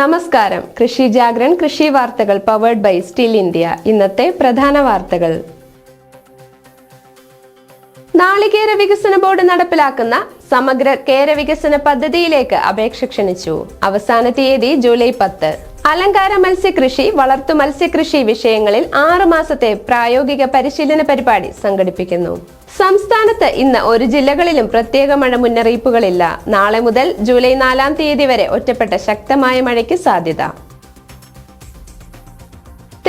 നമസ്കാരം. കൃഷി ജാഗ്രൻ കൃഷി വാർത്തകൾ പവേർഡ് ബൈ സ്റ്റിൽ ഇന്ത്യ ഇന്നത്തെ പ്രധാന വാർത്തകൾ. നാളികേര വികസന ബോർഡ് നടപ്പിലാക്കുന്ന സമഗ്ര കേര വികസന പദ്ധതിയിലേക്ക് അപേക്ഷ ക്ഷണിച്ചു. അവസാന തീയതി ജൂലൈ പത്ത്. അലങ്കാര മത്സ്യകൃഷി വളർത്തു മത്സ്യകൃഷി വിഷയങ്ങളിൽ ആറു മാസത്തെ പ്രായോഗിക പരിശീലന പരിപാടി സംഘടിപ്പിക്കുന്നു. സംസ്ഥാനത്ത് ഇന്ന് ഒരു ജില്ലകളിലും പ്രത്യേക മഴ മുന്നറിയിപ്പുകളില്ല. നാളെ മുതൽ ജൂലൈ നാലാം തീയതി വരെ ഒറ്റപ്പെട്ട ശക്തമായ മഴയ്ക്ക് സാധ്യത.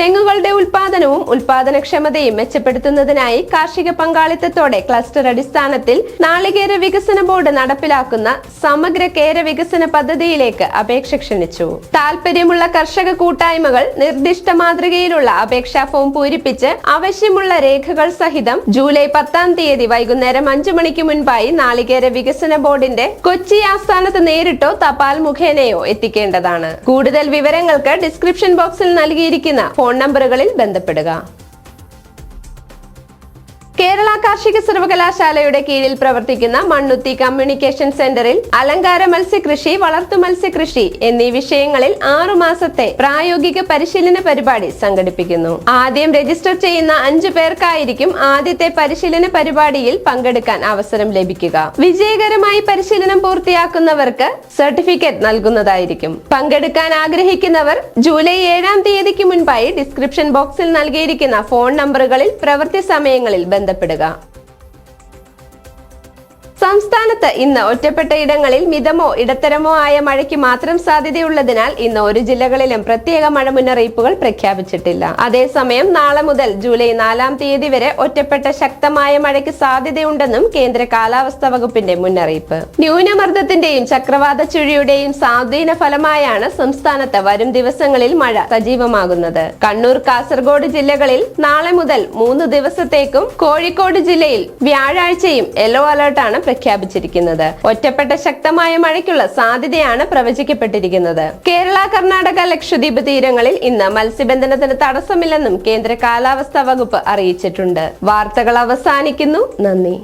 തെങ്ങുകളുടെ ഉൽപാദനവും ഉൽപാദനക്ഷമതയും മെച്ചപ്പെടുത്തുന്നതിനായി കാർഷിക പങ്കാളിത്തത്തോടെ ക്ലസ്റ്റർ അടിസ്ഥാനത്തിൽ നാളികേര വികസന ബോർഡ് നടപ്പിലാക്കുന്ന സമഗ്ര കേര വികസന പദ്ധതിയിലേക്ക് അപേക്ഷ ക്ഷണിച്ചു. താൽപര്യമുള്ള കർഷക കൂട്ടായ്മകൾ നിർദ്ദിഷ്ട മാതൃകയിലുള്ള അപേക്ഷാ ഫോം പൂരിപ്പിച്ച് ആവശ്യമുള്ള രേഖകൾ സഹിതം ജൂലൈ പത്താം തീയതി വൈകുന്നേരം അഞ്ചു മണിക്ക് മുൻപായി നാളികേര വികസന ബോർഡിന്റെ കൊച്ചി ആസ്ഥാനത്ത് നേരിട്ടോ തപാൽ മുഖേനയോ എത്തിക്കേണ്ടതാണ്. കൂടുതൽ വിവരങ്ങൾക്ക് ഡിസ്ക്രിപ്ഷൻ ബോക്സിൽ നൽകിയിരിക്കുന്ന ഫോൺ നമ്പറുകളിൽ ബന്ധപ്പെടുക. കേരള കാർഷിക സർവകലാശാലയുടെ കീഴിൽ പ്രവർത്തിക്കുന്ന മണ്ണുത്തി കമ്മ്യൂണിക്കേഷൻ സെന്ററിൽ അലങ്കാര മത്സ്യകൃഷി വളർത്തു മത്സ്യകൃഷി എന്നീ വിഷയങ്ങളിൽ ആറു മാസത്തെ പ്രായോഗിക പരിശീലന പരിപാടി സംഘടിപ്പിക്കുന്നു. ആദ്യം രജിസ്റ്റർ ചെയ്യുന്ന അഞ്ചു പേർക്കായിരിക്കും ആദ്യത്തെ പരിശീലന പരിപാടിയിൽ പങ്കെടുക്കാൻ അവസരം ലഭിക്കുക. വിജയകരമായി പരിശീലനം പൂർത്തിയാക്കുന്നവർക്ക് സർട്ടിഫിക്കറ്റ് നൽകുന്നതായിരിക്കും. പങ്കെടുക്കാൻ ആഗ്രഹിക്കുന്നവർ ജൂലൈ ഏഴാം തീയതിക്ക് മുൻപായി ഡിസ്ക്രിപ്ഷൻ ബോക്സിൽ നൽകിയിരിക്കുന്ന ഫോൺ നമ്പറുകളിൽ പ്രവൃത്തി സമയങ്ങളിൽ ബന്ധപ്പെടുക. സംസ്ഥാനത്ത് ഇന്ന് ഒറ്റപ്പെട്ട ഇടങ്ങളിൽ മിതമോ ഇടത്തരമോ ആയ മഴയ്ക്ക് മാത്രം സാധ്യതയുള്ളതിനാൽ ഇന്ന് ഒരു ജില്ലകളിലും പ്രത്യേക മഴ മുന്നറിയിപ്പുകൾ പ്രഖ്യാപിച്ചിട്ടില്ല. അതേസമയം നാളെ മുതൽ ജൂലൈ നാലാം തീയതി വരെ ഒറ്റപ്പെട്ട ശക്തമായ മഴയ്ക്ക് സാധ്യതയുണ്ടെന്നും കേന്ദ്ര കാലാവസ്ഥാ വകുപ്പിന്റെ മുന്നറിയിപ്പ്. ന്യൂനമർദ്ദത്തിന്റെയും ചക്രവാത ചുഴിയുടെയും സ്വാധീന ഫലമായാണ് സംസ്ഥാനത്ത് വരും ദിവസങ്ങളിൽ മഴ സജീവമാകുന്നത്. കണ്ണൂർ കാസർഗോഡ് ജില്ലകളിൽ നാളെ മുതൽ മൂന്ന് ദിവസത്തേക്കും കോഴിക്കോട് ജില്ലയിൽ വ്യാഴാഴ്ചയും യെല്ലോ അലർട്ടാണ് പ്രഖ്യാപിച്ചിരിക്കുന്നത്. ഒറ്റപ്പെട്ട ശക്തമായ മഴയ്ക്കുള്ള സാധ്യതയാണ് പ്രവചിക്കപ്പെട്ടിരിക്കുന്നത്. കേരള കർണാടക ലക്ഷദ്വീപ് തീരങ്ങളിൽ ഇന്ന് മത്സ്യബന്ധനത്തിന് തടസ്സമില്ലെന്നും കേന്ദ്ര കാലാവസ്ഥാ വകുപ്പ് അറിയിച്ചിട്ടുണ്ട്. വാർത്തകൾ അവസാനിക്കുന്നു. നന്ദി.